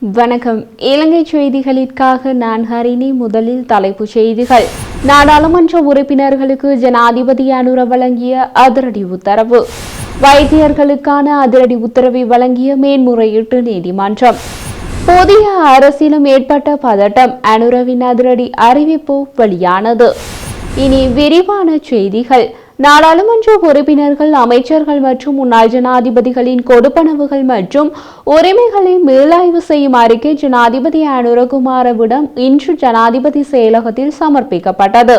வணக்கம். இலங்கை செய்திகளிற்காக நான் ஹரிணி. முதலில் தலைப்புச் செய்திகள். நாடாளுமன்ற உறுப்பினர்களுக்கு ஜனாதிபதி அனுர வழங்கிய அதிரடி உத்தரவு. வைத்தியர்களுக்கான அதிரடி உத்தரவை வழங்கிய மேன்முறையீட்டு நீதிமன்றம். புதிய அரசிலும் ஏற்பட்ட பதட்டம் அனுரவின் அதிரடி அறிவிப்பு வெளியானது. இனி விரிவான செய்திகள். நாடாளுமன்ற உறுப்பினர்கள் அமைச்சர்கள் மற்றும் முன்னாள் ஜனாதிபதிகளின் கொடுப்பனவுகள் மற்றும் உரிமைகளை மீளாய்வு செய்யும் அறிக்கை ஜனாதிபதி அனுரகுமாரவிடம் இன்று ஜனாதிபதி செயலகத்தில் சமர்ப்பிக்கப்பட்டது.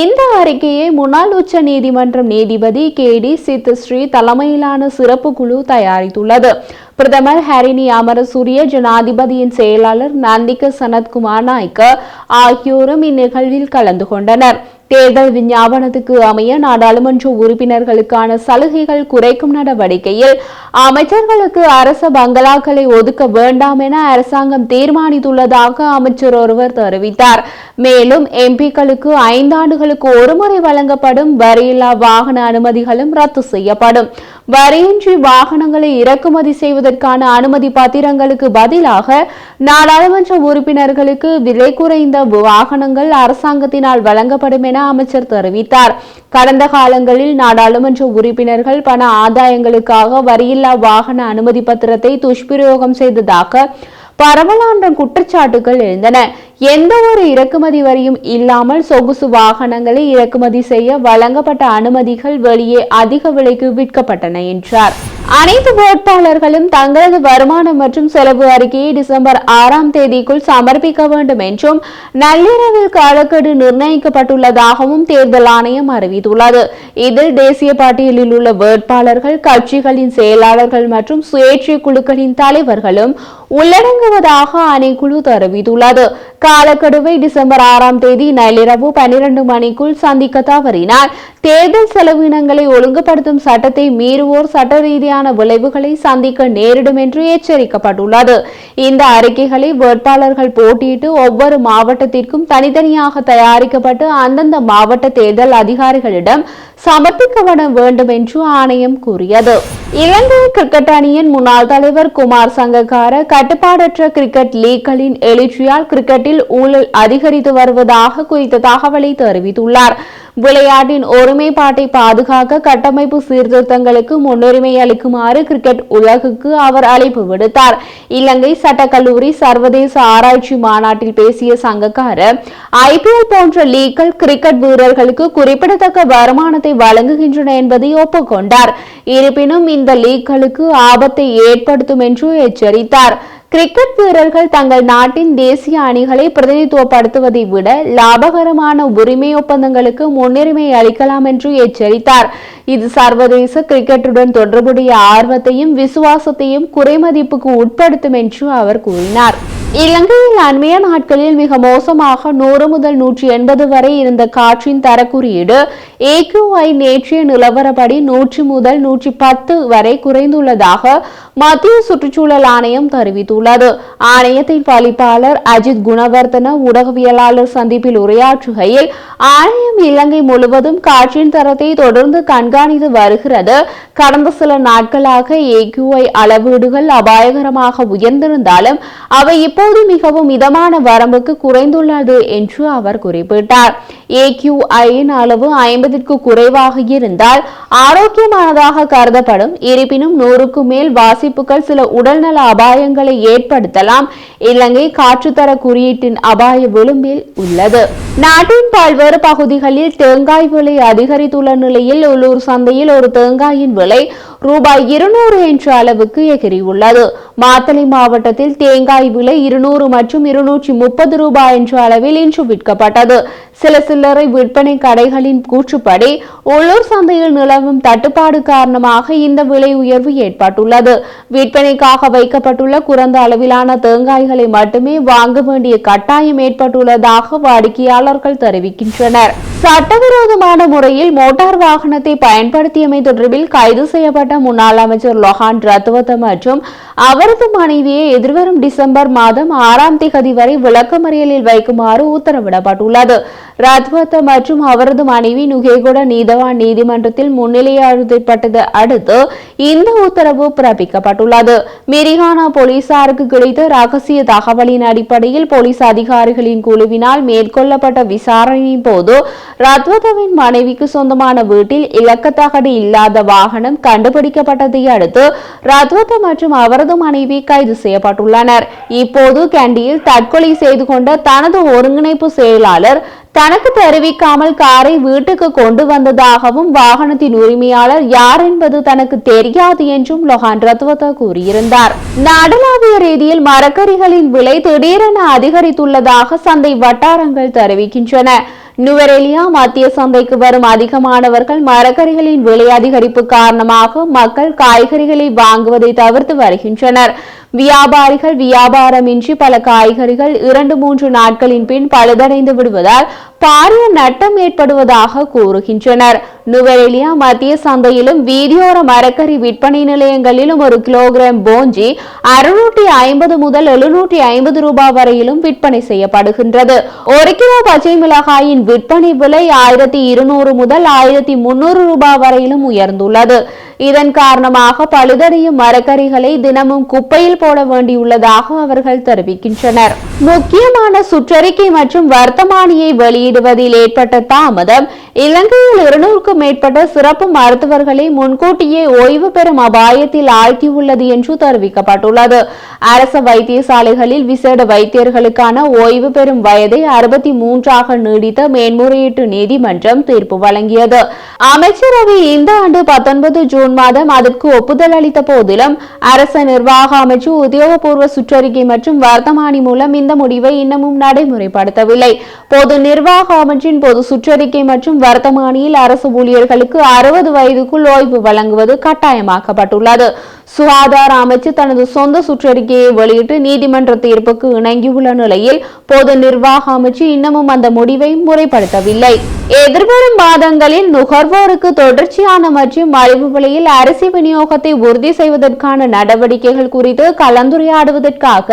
இந்த அறிக்கையை முன்னாள் உச்ச நீதிமன்றம் நீதிபதி கே டி சித்துஸ்ரீ தலைமையிலான சிறப்பு குழு தயாரித்துள்ளது. பிரதமர் ஹரிணி அமரசூரிய ஜனாதிபதியின் செயலாளர் நந்திக சனத்குமார் நாய்க்க ஆகியோரும் இந்நிகழ்வில் கலந்து கொண்டனர். தேர்தல் விஞ்ஞாபனத்துக்கு அமைய நாடாளுமன்ற உறுப்பினர்களுக்கான சலுகைகள் குறைக்கும் நடவடிக்கையில் அமைச்சர்களுக்கு அரச பங்களாக்களை ஒதுக்க வேண்டாம் என அரசாங்கம் தீர்மானித்துள்ளதாக அமைச்சர் ஒருவர் தெரிவித்தார். மேலும் எம்பிக்களுக்கு ஐந்தாண்டுகளுக்கு ஒருமுறை வழங்கப்படும் வரியில்லா வாகன அனுமதிகளும் ரத்து செய்யப்படும். வரியின்றி வாகனங்களை இறக்குமதி செய்வதற்கான அனுமதி பத்திரங்களுக்கு பதிலாக நாடாளுமன்ற உறுப்பினர்களுக்கு விலை குறைந்த வாகனங்கள் அரசாங்கத்தினால் வழங்கப்படும் என அமைச்சர் தெரிவித்தார். கடந்த காலங்களில் நாடாளுமன்ற உறுப்பினர்கள் பண ஆதாயங்களுக்காக வரியில்லா வாகன அனுமதி பத்திரத்தை துஷ்பிரயோகம் செய்ததாக பரவலான குற்றச்சாட்டுகள் எழுந்தன. எந்த ஒரு இறக்குமதி வரியும் இல்லாமல் சொகுசு வாகனங்களை இறக்குமதி செய்ய வழங்கப்பட்ட அனுமதிகள் வெளியே அதிக விலைக்கு விற்கப்பட்டன என்றார். அனைத்து வேட்பாளர்களும் தங்களது வருமானம் மற்றும் செலவு அறிக்கையை டிசம்பர் ஆறாம் தேதிக்குள் சமர்ப்பிக்க வேண்டும் என்றும் நள்ளிரவில் காலக்கெடு நிர்ணயிக்கப்பட்டுள்ளதாகவும் தேர்தல் ஆணையம் அறிவித்துள்ளது. இதில் தேசிய பட்டியலில் உள்ள வேட்பாளர்கள் கட்சிகளின் செயலாளர்கள் மற்றும் சுயேட்சை குழுக்களின் தலைவர்களும் உள்ளடங்குவதாக ஆணைக்குழு தெரிவித்துள்ளது. காலக்கெடுவை டிசம்பர் ஆறாம் தேதி நள்ளிரவு பனிரண்டு மணிக்குள் சந்திக்க தவறினால் தேர்தல் செலவினங்களை ஒழுங்குபடுத்தும் சட்டத்தை மீறுவோர் சட்ட ரீதியான விளைவுகளை சந்திக்க நேரிடும் என்று எச்சரிக்கப்பட்டுள்ளது. இந்த அறிக்கைகளை வேட்பாளர்கள் போட்டியிட்டு ஒவ்வொரு மாவட்டத்திற்கும் தனித்தனியாக தயாரிக்கப்பட்டு அந்தந்த மாவட்ட தேர்தல் அதிகாரிகளிடம் சமர்ப்பிக்கப்பட வேண்டும் என்று ஆணையம் கூறியது. இலங்கை கிரிக்கெட் அணியின் முன்னாள் தலைவர் குமார் சங்கக்கார கட்டுப்பாடற்ற கிரிக்கெட் லீக்களின் எழுச்சியால் கிரிக்கெட்டில் ஊழல் அதிகரித்து வருவதாக குறித்த தகவலை தெரிவித்துள்ளார். விளையாட்டின் ஒருமைப்பாட்டை பாதுகாக்க கட்டமைப்பு சீர்திருத்தங்களுக்கு முன்னுரிமை அளிக்குமாறு கிரிக்கெட் உலகுக்கு அவர் அழைப்பு விடுத்தார். இலங்கை சட்டக்கல்லூரி சர்வதேச ஆராய்ச்சி மாநாட்டில் பேசிய சங்கக்காரர் ஐபிஎல் போன்ற லீக்கள் கிரிக்கெட் வீரர்களுக்கு குறிப்பிடத்தக்க வருமானத்தை வழங்குகின்றன என்பதை ஒப்புக்கொண்டார். இருப்பினும் இந்த லீக்களுக்கு ஆபத்தை ஏற்படுத்தும் என்று எச்சரித்தார். கிரிக்கெட் வீரர்கள் தங்கள் நாட்டின் தேசிய அணிகளை பிரதிநிதித்துவப்படுத்துவதை விட லாபகரமான உரிமை ஒப்பந்தங்களுக்கு முன்னுரிமை அளிக்கலாம் என்று எச்சரித்தார். இது சர்வதேச கிரிக்கெட்டுடன் தொடர்புடைய ஆர்வத்தையும் விசுவாசத்தையும் குறைமதிப்புக்கு உட்படுத்தும் என்று அவர் கூறினார். இலங்கையில் அண்மைய நாட்களில் மிக மோசமாக நூறு முதல் நூற்றி எண்பது வரை இருந்த காற்றின் தரக்குறியீடு ஏக்யூஐ நேற்றைய நிலவரப்படி நூற்றி முதல் நூற்றி பத்து வரை குறைந்துள்ளதாக மத்திய சுற்றுச்சூழல் ஆணையம் தெரிவித்துள்ளது. ஆணையத்தின் பலிப்பாளர் அஜித் குணவர்தன ஊடகவியலாளர் சந்திப்பில் உரையாற்றுகையில் ஆணையம் இலங்கை முழுவதும் காற்றின் தரத்தை தொடர்ந்து கண்காணித்து வருகிறது. கடந்த சில நாட்களாக ஏக்யூஐ அளவீடுகள் அபாயகரமாக உயர்ந்திருந்தாலும் அவை இப்போ தற்போது மிகவும் மிதமான வரம்புக்கு குறைந்துள்ளது என்று அவர் குறிப்பிட்டார். ஏக்யூஐயின் அளவு ஐம்பதிற்கு குறைவாக இருந்தால் ஆரோக்கியமானதாக கருதப்படும். இருப்பினும் நூறுக்கு மேல் வாசிப்புகள் சில உடல்நல அபாயங்களை ஏற்படுத்தலாம். இலங்கை காற்றுத்தர குறியீட்டின் அபாய விளிம்பில் உள்ளது. நாட்டின் பல்வேறு பகுதிகளில் தேங்காய் விலை அதிகரித்துள்ள நிலையில் உள்ளூர் சந்தையில் ஒரு தேங்காயின் விலை ரூபாய் இருநூறு என்ற அளவுக்கு எகிரியுள்ளது மாத்தளை மாவட்டத்தில் தேங்காய் விலை இருநூறு மற்றும் இருநூற்றி முப்பது ரூபாய் என்ற அளவில் இன்று விற்கப்பட்டது. சில சில்லறை விற்பனை கடைகளின் கூற்றுப்படி உள்ளூர் சந்தையில் நிலவும் தட்டுப்பாடு காரணமாக இந்த விலை உயர்வு ஏற்பட்டுள்ளது. விற்பனைக்காக வைக்கப்பட்டுள்ள குறைந்த அளவிலான தேங்காய்களை மட்டுமே வாங்க வேண்டிய கட்டாயம் ஏற்பட்டுள்ளதாக வாடிக்கையாளர்கள் தெரிவிக்கின்றனர். சட்டவிரோதமான முறையில் மோட்டார் வாகனத்தை பயன்படுத்தியமை தொடர்பில் கைது செய்யப்பட்ட முன்னாள் அமைச்சர் லொஹான் ரத்வத்த மற்றும் அவரது மனைவியை எதிர்வரும் டிசம்பர் மாதம் ஆறாம் திகதி வரை விளக்கமறியலில் வைக்குமாறு உத்தரவிடப்பட்டுள்ளது. ரத்வத்த மற்றும் அவரது மனைவி நுகேகுட நீதவான் நீதிமன்றத்தில் முன்னிலையாழ்த்தப்பட்டது அடுத்து இந்த உத்தரவு பிறப்பிக்கப்பட்டுள்ளது. மிரிகானா போலீசாருக்கு கிடைத்த ரகசிய தகவலின் அடிப்படையில் போலீஸ் அதிகாரிகளின் குழுவினால் மேற்கொள்ளப்பட்ட விசாரணையின் போது ரத்வதவின் மனைவிக்கு சொந்தமான வீட்டில் இலக்கத்தகடு இல்லாத வாகனம் கண்டுபிடிக்கப்பட்டதை அடுத்து ரத்வத மற்றும் அவரது மனைவி கைது செய்யப்பட்டுள்ளனர். இப்போது கேண்டியில் தற்கொலை செய்து கொண்ட தனது ஒருங்கிணைப்பு செயலாளர் தனக்கு தெரிவிக்காமல் காரை வீட்டுக்கு கொண்டு வந்ததாகவும் வாகனத்தின் உரிமையாளர் யார் என்பது தனக்கு தெரியாது என்றும் லொஹான் ரத்வதா கூறியிருந்தார். நாடளாவிய ரீதியில் மரக்கறிகளின் விலை திடீரென அதிகரித்துள்ளதாக சந்தை வட்டாரங்கள் தெரிவிக்கின்றன. நுவரெலியா மத்திய சந்தைக்கு வரும் அதிகமானவர்கள் மரக்கறிகளின் விலை அதிகரிப்பு காரணமாக மக்கள் காய்கறிகளை வாங்குவதை தவிர்த்து வருகின்றனர். வியாபாரிகள் வியாபாரமின்றி பல காய்கறிகள் இரண்டு மூன்று நாட்களின் பின் பழுதடைந்து விடுவதால் பாரிய நட்டம் ஏற்படுவதாக கூறுகின்றனர். நுவரெலியா மத்திய சந்தையிலும் வீதியோர மரக்கறி விற்பனை நிலையங்களிலும் ஒரு கிலோகிராம் போஞ்சி அறுநூற்றி ஐம்பது முதல் எழுநூற்றி ஐம்பது ரூபாய் வரையிலும் விற்பனை செய்யப்படுகின்றது. ஒரு கிலோ பச்சை மிளகாயின் விற்பனை விலை ஆயிரத்தி இருநூறு முதல் ஆயிரத்தி முன்னூறு ரூபாய் வரையிலும் உயர்ந்துள்ளது. இதன் காரணமாக பழுதடையும் மரக்கறிகளை தினமும் குப்பையில் போட வேண்டியுள்ளதாக அவர்கள் தெரிவிக்கின்றனர். முக்கியமான சுற்றறிக்கை மற்றும் வர்த்தமானியை வெளியிடுவதில் ஏற்பட்ட தாமதம் இலங்கையில் இருநூறுக்கும் மேற்பட்ட சிறப்பு மருத்துவர்களை முன்கூட்டியே ஓய்வு பெறும் அபாயத்தில் ஆழ்த்தியுள்ளது என்று தெரிவிக்கப்பட்டுள்ளது. அரச வைத்தியசாலைகளில் விசேட வைத்தியர்களுக்கான ஓய்வு பெறும் வயதை அறுபத்தி மூன்றாக நீடித்த மேன்முறையீட்டு நீதிமன்றம் தீர்ப்பு வழங்கியது. அமைச்சரவை இந்த ஆண்டு பத்தொன்பது ஜூன் மாதம் அதற்கு ஒப்புதல் அளித்த போதிலும் அரச நிர்வாக அமைச்சு உத்தியோகபூர்வ சுற்றறிக்கை மற்றும் வர்த்தமானி மூலம் இந்த முடிவை இன்னமும் நடைமுறைப்படுத்தவில்லை. பொது நிர்வாக அமைச்சின் பொது சுற்றறிக்கை மற்றும் வர்த்தமானியில் அரசு ஊழியர்களுக்கு அறுபது வயதுக்குள் ஓய்வு வழங்குவது கட்டாயமாக்கப்பட்டுள்ளது. சுகாதார அமைச்சு தனது சொந்த சுற்றறிக்கையை வெளியிட்டு நீதிமன்ற தீர்ப்புக்கு இணங்கியுள்ள நிலையில் பொது நிர்வாக அமைச்சு இன்னமும் அந்த முடிவை முறைப்படுத்தவில்லை. எதிர்வரும் மாதங்களில் நுகர்வோருக்கு தொடர்ச்சியான மற்றும் மலிவு விலையில் அரிசி விநியோகத்தை உறுதி செய்வதற்கான நடவடிக்கைகள் குறித்து கலந்துரையாடுவதற்காக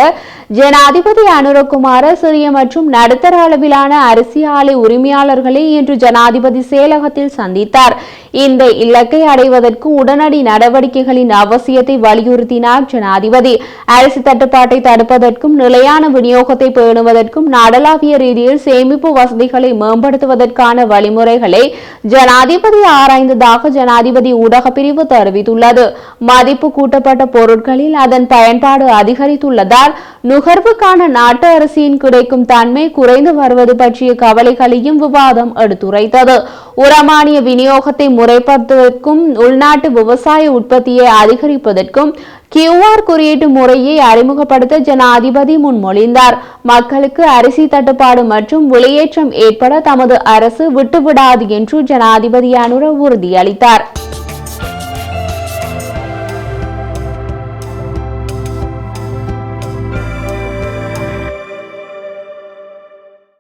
ஜனாதிபதி அனுரகுமார சிறிய மற்றும் நடுத்தர அளவிலான அரிசி ஆலை உரிமையாளர்களை இன்று ஜனாதிபதி செயலகத்தில் சந்தித்தார். இந்த இலக்கை அடைவதற்கு உடனடி நடவடிக்கைகளின் அவசியத்தை வலியுறுத்தினார் ஜனாதிபதி. அரிசி தட்டுப்பாட்டை தடுப்பதற்கும் நிலையான விநியோகத்தை பேணுவதற்கும் நாடளாவிய ரீதியில் சேமிப்பு வசதிகளை மேம்படுத்துவதற்கான வழிமுறைகளை ஜனாதிபதி ஆராய்ந்ததாக ஜனாதிபதி ஊடக பிரிவு தெரிவித்துள்ளது. மதிப்பு கூட்டப்பட்ட பொருட்களில் அதன் பயன்பாடு அதிகரித்துள்ளதால் நுகர்வுக்கான நாட்டு அரிசியின் கிடைக்கும் தன்மை குறைந்து வருவது பற்றிய கவலைகளையும் விவாதம் எடுத்துரைத்தது. உரமானிய விநியோகத்தை முறைப்படுத்துவதற்கும் உள்நாட்டு விவசாய உற்பத்தியை அதிகரிப்பதற்கும் கியூஆர் குறியீட்டு முறையை அறிமுகப்படுத்த ஜனாதிபதி முன்மொழிந்தார். மக்களுக்கு அரிசி தட்டுப்பாடு மற்றும் விலையேற்றம் ஏற்பட தமது அரசு விட்டுவிடாது என்று ஜனாதிபதி அனுர உறுதியளித்தார்.